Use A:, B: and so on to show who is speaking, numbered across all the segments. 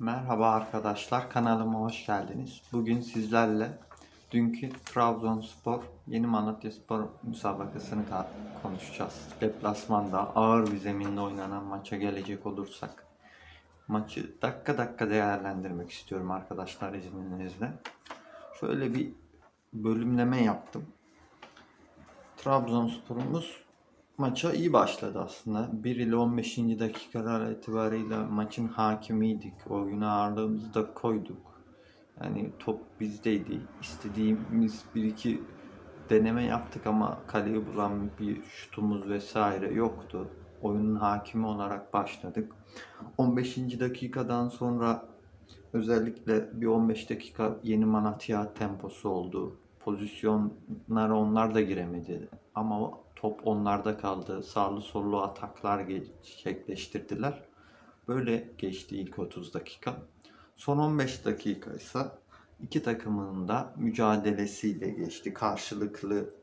A: Merhaba arkadaşlar, kanalıma hoş geldiniz. Bugün sizlerle dünkü Trabzonspor Yeni Malatya Spor müsabakasını ka- konuşacağız. Deplasmanda ağır bir zeminde oynanan maça gelecek olursak maçı dakika dakika değerlendirmek istiyorum arkadaşlar izninizle. Şöyle bir bölümleme yaptım. Trabzonspor'umuz maça iyi başladı aslında. 1 ile 15. dakikalar itibarıyla maçın hakimiydik. Oyuna ağırlığımızı da koyduk. Yani top bizdeydi. İstediğimiz bir iki deneme yaptık ama kaleyi bulan bir şutumuz vesaire yoktu. Oyunun hakimi olarak başladık. 15. dakikadan sonra özellikle bir 15 dakika yeni Malatya temposu oldu. Pozisyonlara onlar da giremedi. Ama top onlarda kaldı. Sağlı sollu ataklar gerçekleştirdiler. Böyle geçti ilk 30 dakika. Son 15 dakika ise iki takımın da mücadelesiyle geçti. Karşılıklı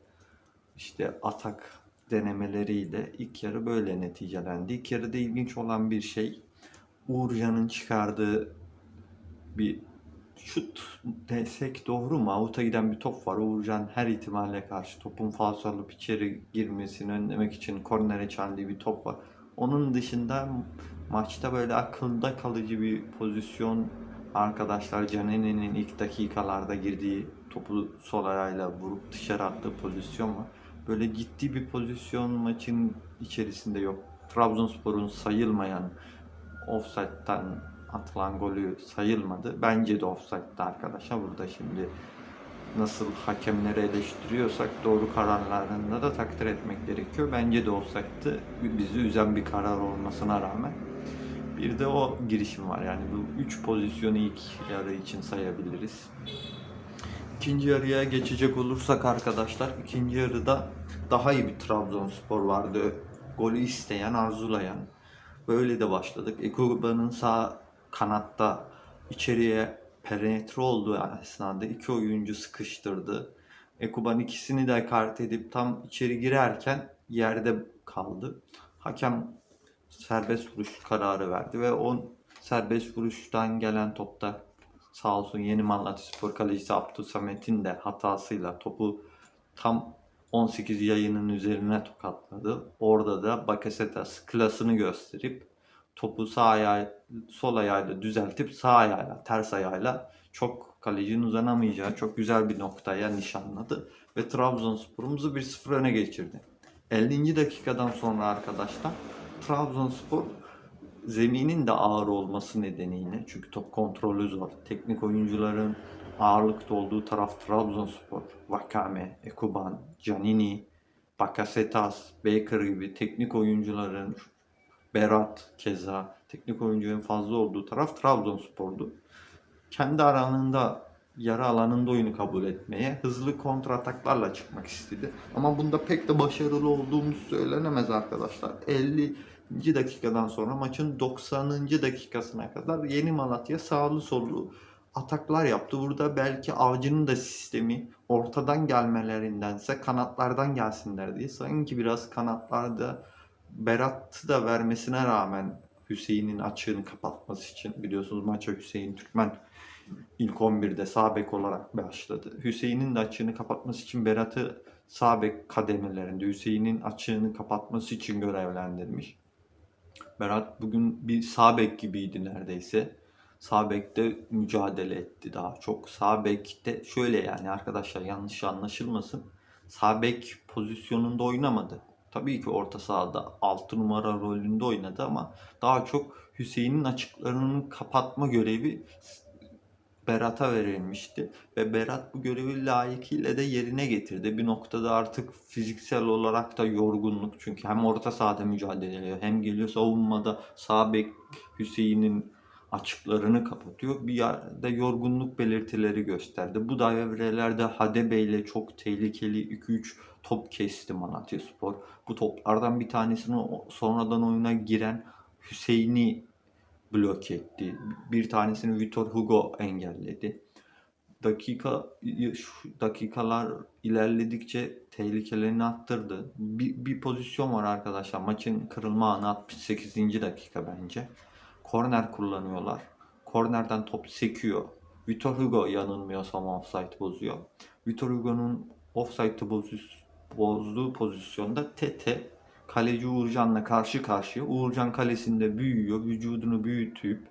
A: işte atak denemeleriyle ilk yarı böyle neticelendi. İlk yarıda ilginç olan bir şey Uğurcan'ın çıkardığı bir şut desek doğru mu? Avuta giden bir top var. Uğurcan her ihtimalle karşı topun alıp içeri girmesini önlemek için kornere çeldiği bir top var. Onun dışında maçta böyle akılda kalıcı bir pozisyon arkadaşlar Canene'nin ilk dakikalarda girdiği topu sol ayağıyla vurup dışarı attığı pozisyon var. Böyle ciddi bir pozisyon maçın içerisinde yok. Trabzonspor'un sayılmayan offside'den atılan golü sayılmadı. Bence de offside'di arkadaşlar. Burada şimdi nasıl hakemleri eleştiriyorsak doğru kararlarında da takdir etmek gerekiyor. Bence de offside'dı. Bizi üzen bir karar olmasına rağmen. Bir de o girişim var. Yani bu üç pozisyonu ilk yarı için sayabiliriz. İkinci yarıya geçecek olursak arkadaşlar ikinci yarıda daha iyi bir Trabzonspor vardı. Golü isteyen, arzulayan. Böyle de başladık. Ekuba'nın sağ kanatta içeriye penetre olduğu esnada iki oyuncu sıkıştırdı. Ekuban ikisini de kart edip tam içeri girerken yerde kaldı. Hakem serbest vuruş kararı verdi ve o serbest vuruştan gelen topta sağ olsun Yeni Malatya Spor kalecisi Abdülsamet'in de hatasıyla topu tam 18 yayının üzerine tokatladı. Orada da Bakasetas klasını gösterip topu sağ ayağı, sol ayağıyla düzeltip sağ ayağıyla, ters ayağıyla çok kalecinin uzanamayacağı çok güzel bir noktaya nişanladı. Ve Trabzonspor'umuzu 1-0 öne geçirdi. 50. dakikadan sonra arkadaşlar Trabzonspor zeminin de ağır olması nedeniyle çünkü top kontrolü zor. Teknik oyuncuların ağırlıkta olduğu taraf Trabzonspor. Vakame, Ekuban, Canini, Bakasetas, Baker gibi teknik oyuncuların Berat keza teknik oyuncuların fazla olduğu taraf Trabzonspor'du. Kendi alanında yarı alanında oyunu kabul etmeye hızlı kontrataklarla çıkmak istedi. Ama bunda pek de başarılı olduğumuz söylenemez arkadaşlar. 50. dakikadan sonra maçın 90. dakikasına kadar Yeni Malatya sağlı sollu ataklar yaptı. Burada belki avcının da sistemi ortadan gelmelerindense kanatlardan gelsinler diye sanki biraz kanatlarda Berat'ı da vermesine rağmen Hüseyin'in açığını kapatması için biliyorsunuz maça Hüseyin Türkmen ilk 11'de sağ bek olarak başladı. Hüseyin'in de açığını kapatması için Berat'ı sağ bek kademelerinde Hüseyin'in açığını kapatması için görevlendirmiş. Berat bugün bir sağ bek gibiydi neredeyse. Sağ bekte mücadele etti daha çok. Sağ bekte şöyle yani arkadaşlar yanlış anlaşılmasın. Sağ bek pozisyonunda oynamadı. Tabii ki orta sahada 6 numara rolünde oynadı ama daha çok Hüseyin'in açıklarını kapatma görevi Berat'a verilmişti. Ve Berat bu görevi layıkıyla da yerine getirdi. Bir noktada artık fiziksel olarak da yorgunluk. Çünkü hem orta sahada mücadele ediyor hem geliyor savunmada sağ bek Hüseyin'in açıklarını kapatıyor. Bir yerde yorgunluk belirtileri gösterdi. Bu devrelerde Hadebe ile çok tehlikeli 2-3 top kesti Malatya Spor. Bu toplardan bir tanesini sonradan oyuna giren Hüseyin'i blok etti. Bir tanesini Vitor Hugo engelledi. Dakika şu dakikalar ilerledikçe tehlikelerini arttırdı. Bir, bir pozisyon var arkadaşlar. Maçın kırılma anı 68. dakika bence. Korner kullanıyorlar. kornerden top sekiyor. Vitor Hugo yanılmıyorsam offside bozuyor. Vitor Hugo'nun offside'ı bozuş, bozduğu pozisyonda Tete kaleci Uğurcan'la karşı karşıya. Uğurcan kalesinde büyüyor. Vücudunu büyütüp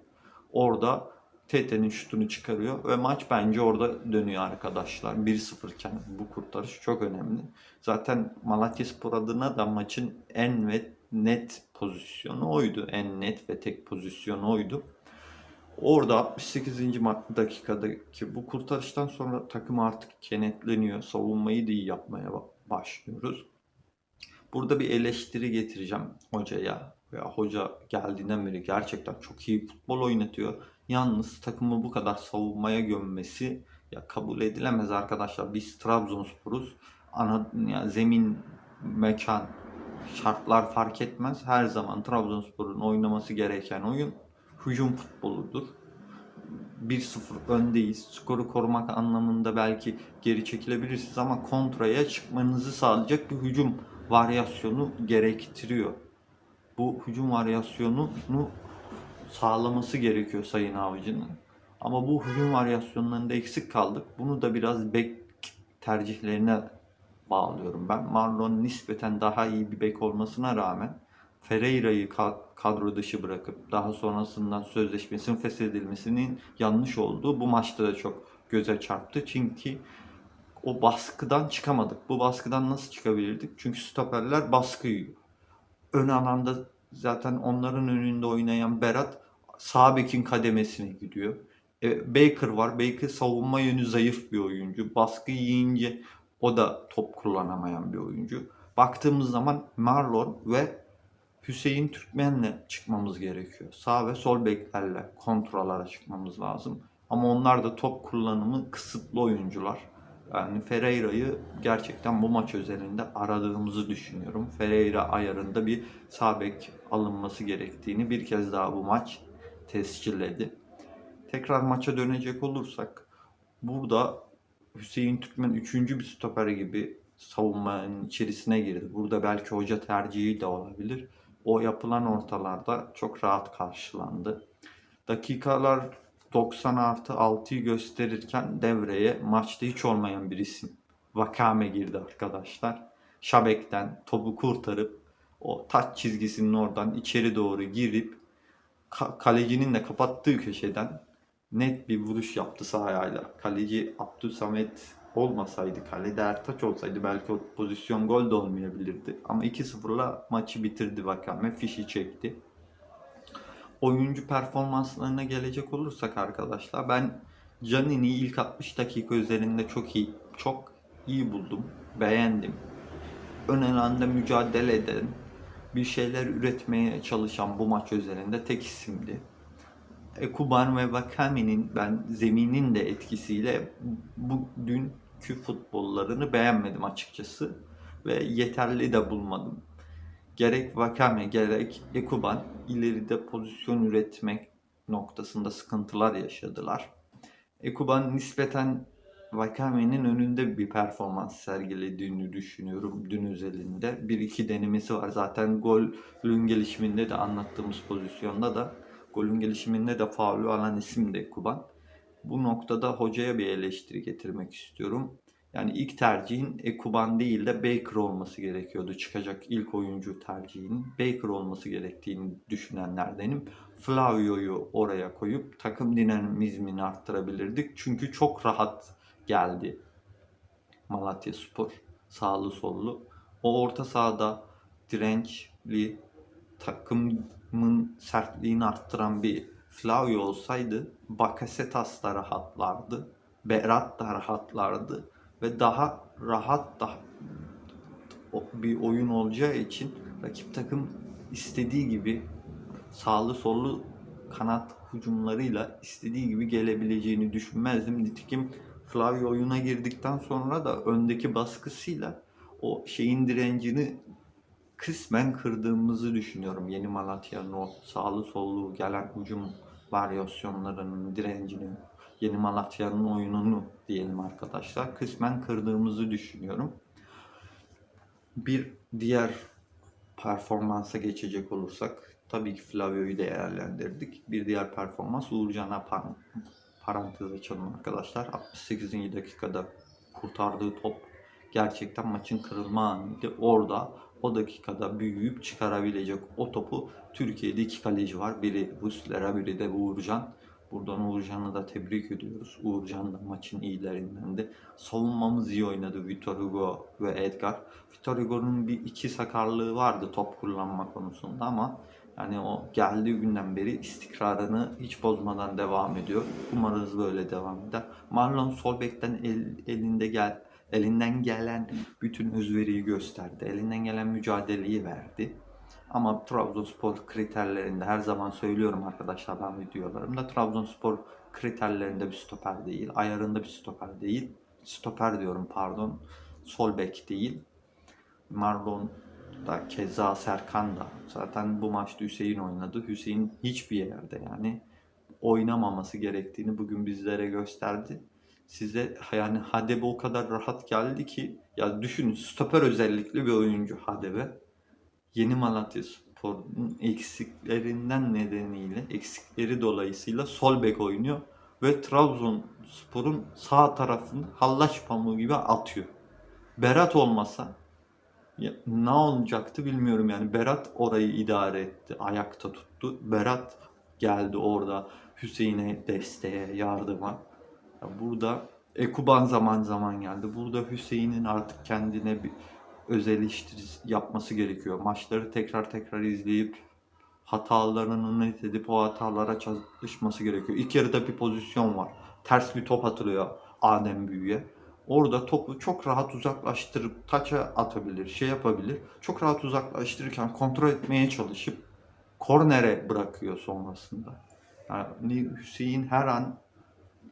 A: orada Tete'nin şutunu çıkarıyor ve maç bence orada dönüyor arkadaşlar. 1-0 iken bu kurtarış çok önemli. Zaten Malatyaspor adına da maçın en ve net pozisyonu oydu. En net ve tek pozisyonu oydu. Orada 68. ma- dakikadaki bu kurtarıştan sonra takım artık kenetleniyor. Savunmayı da iyi yapmaya ba- başlıyoruz. Burada bir eleştiri getireceğim hocaya. Ya hoca geldiğinden beri gerçekten çok iyi futbol oynatıyor. Yalnız takımı bu kadar savunmaya gömmesi ya kabul edilemez arkadaşlar. Biz Trabzonspor'uz. Ana ya zemin, mekan, şartlar fark etmez. Her zaman Trabzonspor'un oynaması gereken oyun hücum futboludur. 1-0 öndeyiz. Skoru korumak anlamında belki geri çekilebilirsiniz ama kontraya çıkmanızı sağlayacak bir hücum varyasyonu gerektiriyor. Bu hücum varyasyonunu sağlaması gerekiyor Sayın Avcı'nın. Ama bu hücum varyasyonlarında eksik kaldık. Bunu da biraz bek tercihlerine bağlıyorum ben. Marlon nispeten daha iyi bir bek olmasına rağmen Ferreira'yı ka- kadro dışı bırakıp daha sonrasından sözleşmesinin feshedilmesinin yanlış olduğu bu maçta da çok göze çarptı. Çünkü o baskıdan çıkamadık. Bu baskıdan nasıl çıkabilirdik? Çünkü stoperler baskı yiyor. Ön alanda zaten onların önünde oynayan Berat sağ bekin kademesine gidiyor. E, Baker var. Baker savunma yönü zayıf bir oyuncu. Baskı yiyince o da top kullanamayan bir oyuncu. Baktığımız zaman Marlon ve Hüseyin Türkmen'le çıkmamız gerekiyor. Sağ ve sol beklerle kontralara çıkmamız lazım. Ama onlar da top kullanımı kısıtlı oyuncular. Yani Ferreira'yı gerçekten bu maç özelinde aradığımızı düşünüyorum. Ferreira ayarında bir sağ bek alınması gerektiğini bir kez daha bu maç tescilledi. Tekrar maça dönecek olursak burada Hüseyin Türkmen üçüncü bir stoper gibi savunmanın içerisine girdi. Burada belki hoca tercihi de olabilir. O yapılan ortalarda çok rahat karşılandı. Dakikalar 90 artı 6'yı gösterirken devreye maçta hiç olmayan bir isim. Vakame girdi arkadaşlar. Şabek'ten topu kurtarıp o taç çizgisinin oradan içeri doğru girip ka- kalecinin de kapattığı köşeden net bir vuruş yaptı sağ ayağıyla. Kaleci Abdülsamet olmasaydı, kalede Ertaç olsaydı belki o pozisyon gol de olmayabilirdi. Ama 2-0'la maçı bitirdi Vakame, fişi çekti. Oyuncu performanslarına gelecek olursak arkadaşlar ben Canini'yi ilk 60 dakika üzerinde çok iyi, çok iyi buldum, beğendim. Ön alanda mücadele eden, bir şeyler üretmeye çalışan bu maç üzerinde tek isimdi. Ekuban ve Vakame'nin ben zeminin de etkisiyle bu dünkü futbollarını beğenmedim açıkçası ve yeterli de bulmadım. Gerek Vakame gerek Ekuban ileride pozisyon üretmek noktasında sıkıntılar yaşadılar. Ekuban nispeten Vakame'nin önünde bir performans sergilediğini düşünüyorum dün özelinde. Bir iki denemesi var. Zaten golün gelişiminde de anlattığımız pozisyonda da golün gelişiminde de faulü alan isim de Kuban. Bu noktada hocaya bir eleştiri getirmek istiyorum. Yani ilk tercihin Ekuban değil de Baker olması gerekiyordu. Çıkacak ilk oyuncu tercihinin Baker olması gerektiğini düşünenlerdenim. Flavio'yu oraya koyup takım dinamizmini arttırabilirdik. Çünkü çok rahat geldi Malatya Spor. Sağlı sollu. O orta sahada dirençli takımın sertliğini arttıran bir Flavio olsaydı Bakasetas da rahatlardı. Berat da rahatlardı ve daha rahat da bir oyun olacağı için rakip takım istediği gibi sağlı sollu kanat hücumlarıyla istediği gibi gelebileceğini düşünmezdim. Nitekim Flavio oyuna girdikten sonra da öndeki baskısıyla o şeyin direncini kısmen kırdığımızı düşünüyorum. Yeni Malatya'nın o sağlı sollu gelen hücum varyasyonlarının direncini, Yeni Malatya'nın oyununu diyelim arkadaşlar. Kısmen kırdığımızı düşünüyorum. Bir diğer performansa geçecek olursak Tabii ki Flavio'yu değerlendirdik. Bir diğer performans Uğurcan'a par- parantez açalım arkadaşlar. 68. dakikada kurtardığı top gerçekten maçın kırılma anıydı. Orada o dakikada büyüyüp çıkarabilecek o topu Türkiye'de iki kaleci var. Biri Muslera, biri de Uğurcan. Buradan Uğurcan'ı da tebrik ediyoruz. Uğurcan da maçın iyilerindendi. Savunmamız iyi oynadı Vitor Hugo ve Edgar. Vitor Hugo'nun bir iki sakarlığı vardı top kullanma konusunda ama yani o geldiği günden beri istikrarını hiç bozmadan devam ediyor. Umarız böyle devam eder. Marlon Solbeck'ten el, elinde gel elinden gelen bütün özveriyi gösterdi. Elinden gelen mücadeleyi verdi. Ama Trabzonspor kriterlerinde her zaman söylüyorum arkadaşlar ben videolarımda Trabzonspor kriterlerinde bir stoper değil, ayarında bir stoper değil. Stoper diyorum pardon. Sol bek değil. Marlon da keza Serkan da. Zaten bu maçta Hüseyin oynadı. Hüseyin hiçbir yerde yani oynamaması gerektiğini bugün bizlere gösterdi. Size yani Hadebe o kadar rahat geldi ki ya düşünün stoper özellikli bir oyuncu Hadebe. Yeni Malatya Spor'un eksiklerinden nedeniyle, eksikleri dolayısıyla sol bek oynuyor ve Trabzonspor'un sağ tarafını hallaç pamuğu gibi atıyor. Berat olmasa ya, ne olacaktı bilmiyorum yani. Berat orayı idare etti, ayakta tuttu. Berat geldi orada Hüseyin'e desteğe, yardıma. Burada Ekuban zaman zaman geldi. Burada Hüseyin'in artık kendine bir öz yapması gerekiyor. Maçları tekrar tekrar izleyip hatalarını net edip o hatalara çalışması gerekiyor. İlk yarıda bir pozisyon var. Ters bir top atılıyor Adem Büyü'ye. Orada topu çok rahat uzaklaştırıp taça atabilir, şey yapabilir. Çok rahat uzaklaştırırken kontrol etmeye çalışıp kornere bırakıyor sonrasında. Yani Hüseyin her an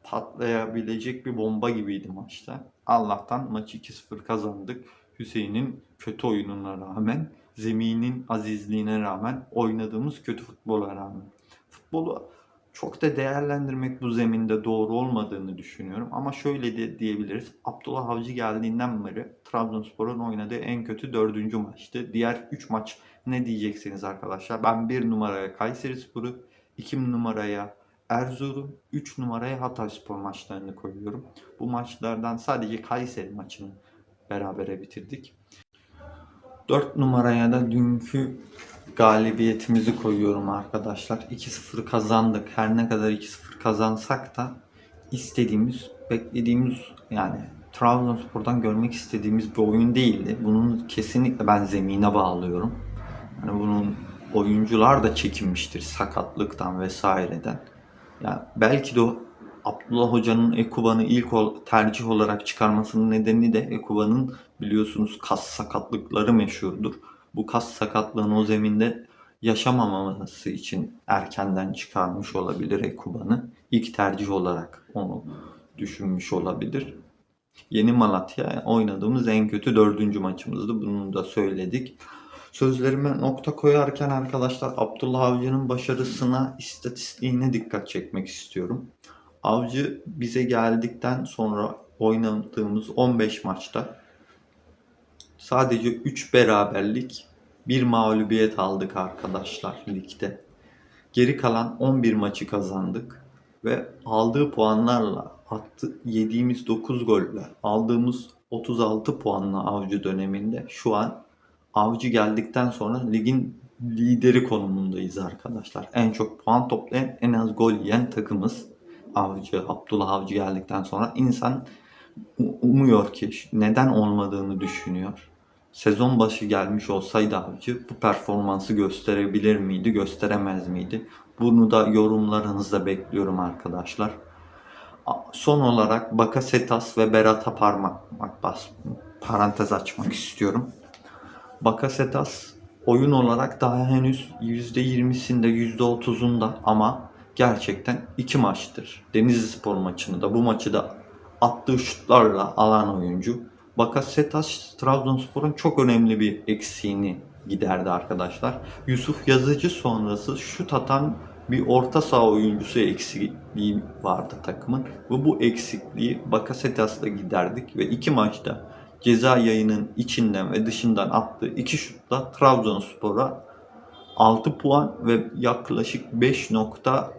A: patlayabilecek bir bomba gibiydi maçta. Allah'tan maçı 2-0 kazandık. Hüseyin'in kötü oyununa rağmen, zeminin azizliğine rağmen, oynadığımız kötü futbola rağmen. Futbolu çok da değerlendirmek bu zeminde doğru olmadığını düşünüyorum. Ama şöyle de diyebiliriz. Abdullah Avcı geldiğinden beri Trabzonspor'un oynadığı en kötü dördüncü maçtı. Diğer 3 maç ne diyeceksiniz arkadaşlar? Ben 1 numaraya Kayseri Sporu, 2 numaraya Erzurum, 3 numaraya Hatayspor maçlarını koyuyorum. Bu maçlardan sadece Kayseri maçını berabere bitirdik. 4 numaraya da dünkü galibiyetimizi koyuyorum arkadaşlar. 2-0 kazandık. Her ne kadar 2-0 kazansak da istediğimiz, beklediğimiz yani Trabzonspor'dan görmek istediğimiz bir oyun değildi. Bunun kesinlikle ben zemine bağlıyorum. Yani bunun oyuncular da çekinmiştir sakatlıktan vesaireden. Yani belki de o Abdullah Hoca'nın Ekuban'ı ilk tercih olarak çıkarmasının nedeni de Ekuban'ın biliyorsunuz kas sakatlıkları meşhurdur. Bu kas sakatlığını o zeminde yaşamaması için erkenden çıkarmış olabilir Ekuban'ı. İlk tercih olarak onu düşünmüş olabilir. Yeni Malatya oynadığımız en kötü dördüncü maçımızdı. Bunu da söyledik. Sözlerime nokta koyarken arkadaşlar Abdullah Avcı'nın başarısına, istatistiğine dikkat çekmek istiyorum. Avcı bize geldikten sonra oynadığımız 15 maçta sadece 3 beraberlik, 1 mağlubiyet aldık arkadaşlar ligde. Geri kalan 11 maçı kazandık ve aldığı puanlarla attı, yediğimiz 9 golle aldığımız 36 puanla avcı döneminde şu an avcı geldikten sonra ligin lideri konumundayız arkadaşlar. En çok puan toplayan, en az gol yiyen takımız. Avcı, Abdullah Avcı geldikten sonra insan umuyor ki neden olmadığını düşünüyor. Sezon başı gelmiş olsaydı Avcı bu performansı gösterebilir miydi, gösteremez miydi? Bunu da yorumlarınızda bekliyorum arkadaşlar. Son olarak Bakasetas ve Berat'a parmak bas parantez açmak istiyorum. Bakasetas oyun olarak daha henüz %20'sinde %30'unda ama gerçekten iki maçtır. Denizli Spor maçını da bu maçı da attığı şutlarla alan oyuncu. Bakasetas Trabzonspor'un çok önemli bir eksiğini giderdi arkadaşlar. Yusuf Yazıcı sonrası şut atan bir orta saha oyuncusu eksikliği vardı takımın. Ve bu eksikliği Bakasetas'la giderdik ve iki maçta ceza yayının içinden ve dışından attığı iki şutla Trabzonspor'a 6 puan ve yaklaşık 5 nokta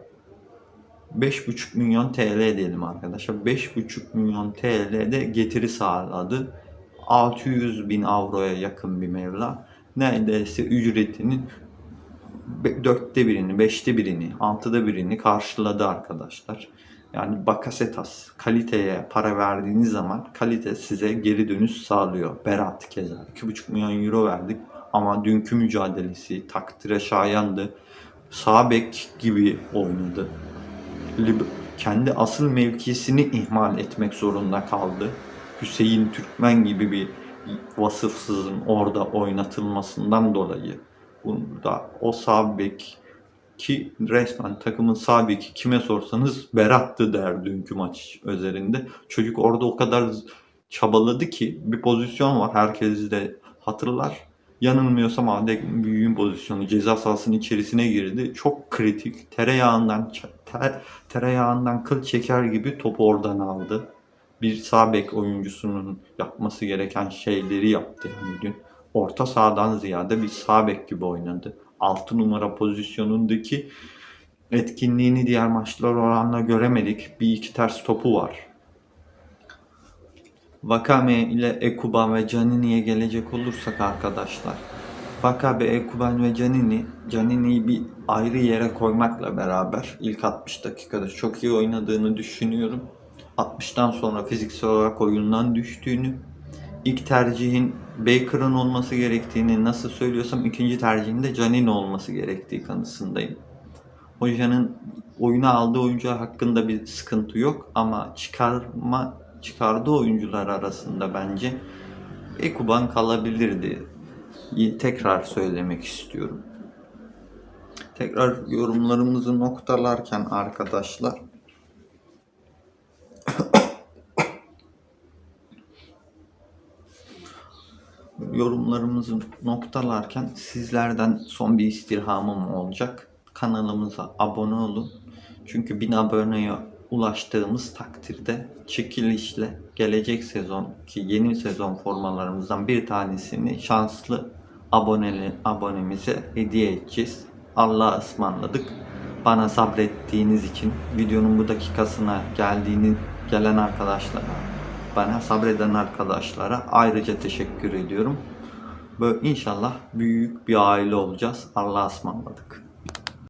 A: 5,5 milyon TL diyelim arkadaşlar. 5,5 milyon TL'de getiri sağladı. 600 bin avroya yakın bir meblağ. Neredeyse ücretinin dörtte birini, beşte birini, altıda birini karşıladı arkadaşlar. Yani Bakasetas kaliteye para verdiğiniz zaman kalite size geri dönüş sağlıyor. Berat keza 2,5 milyon euro verdik ama dünkü mücadelesi takdire şayandı. Sağ bek gibi oynadı. Lib- kendi asıl mevkisini ihmal etmek zorunda kaldı. Hüseyin Türkmen gibi bir vasıfsızın orada oynatılmasından dolayı bunda o sağ bek ki resmen takımın sağ beki kime sorsanız Berat'tı der dünkü maç üzerinde. Çocuk orada o kadar çabaladı ki bir pozisyon var herkes de hatırlar. Yanılmıyorsam Adek büyüğün pozisyonu ceza sahasının içerisine girdi. Çok kritik. Tereyağından ter, tereyağından kıl çeker gibi topu oradan aldı. Bir sağ bek oyuncusunun yapması gereken şeyleri yaptı yani dün. Orta sahadan ziyade bir sağ bek gibi oynadı. 6 numara pozisyonundaki etkinliğini diğer maçlar oranla göremedik. Bir iki ters topu var. Vakame ile Ekuban ve Canini'ye gelecek olursak arkadaşlar. Vakame, Ekuban ve Canini, Canini'yi bir ayrı yere koymakla beraber ilk 60 dakikada çok iyi oynadığını düşünüyorum. 60'tan sonra fiziksel olarak oyundan düştüğünü, ilk tercihin Baker'ın olması gerektiğini nasıl söylüyorsam ikinci tercihin de Canini olması gerektiği kanısındayım. Hocanın oyuna aldığı oyuncu hakkında bir sıkıntı yok ama çıkarma çıkardığı oyuncular arasında bence Ekuban kalabilirdi. Tekrar söylemek istiyorum. Tekrar yorumlarımızı noktalarken arkadaşlar yorumlarımızı noktalarken sizlerden son bir istirhamım olacak. Kanalımıza abone olun. Çünkü 1000 aboneye ulaştığımız takdirde çekilişle gelecek sezon ki yeni sezon formalarımızdan bir tanesini şanslı aboneli abonemize hediye edeceğiz. Allah'a ısmarladık. Bana sabrettiğiniz için videonun bu dakikasına geldiğini gelen arkadaşlara bana sabreden arkadaşlara ayrıca teşekkür ediyorum. Böyle inşallah büyük bir aile olacağız. Allah'a ısmarladık.